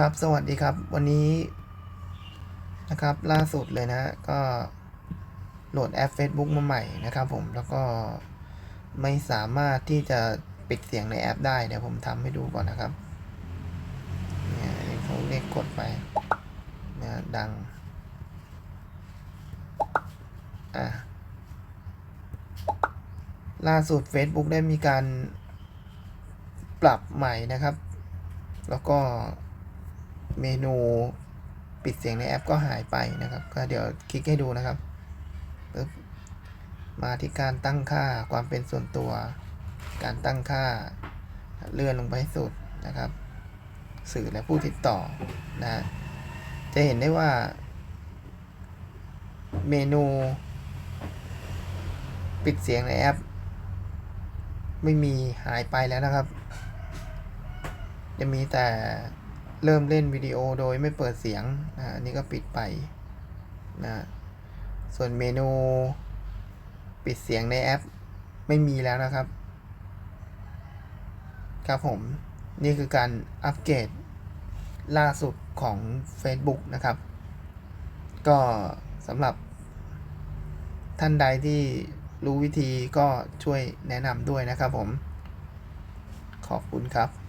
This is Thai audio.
ครับ สวัสดีครับ วันนี้นะครับ ล่าสุดเลยนะ ก็โหลดแอป Facebook มาใหม่นะครับผม แล้วก็ไม่สามารถที่จะปิดเสียงในแอปได้ เดี๋ยวผมทำให้ดูก่อนนะครับ เนี่ยเขาเรียกกดไปนี่ยดัง อะ ล่าสุด Facebook ได้มีการปรับใหม่นะครับ แล้วก็ เมนูปิดเสียงในแอปก็หายไปนะครับ ก็เดี๋ยวคลิกให้ดูนะครับปึ๊บมาที่การตั้งค่าความเป็นส่วนตัว การตั้งค่าเลื่อนลงไปให้สุดนะครับ สื่อและผู้ติดต่อนะ จะเห็นได้ว่า เมนู ปิดเสียงในแอป ไม่มีหายไปแล้วนะครับ จะมีแต่ เริ่มเล่นวิดีโอโดยไม่เปิดเสียงนะอันนี้ก็ปิดไปนะส่วนเมนูปิดเสียงในแอปไม่มีแล้วนะครับ ครับผม นี่คือการอัปเกรดล่าสุดของ Facebook นะครับ ก็สำหรับท่านใดที่รู้วิธีก็ช่วยแนะนำด้วยนะครับผม ขอบคุณครับ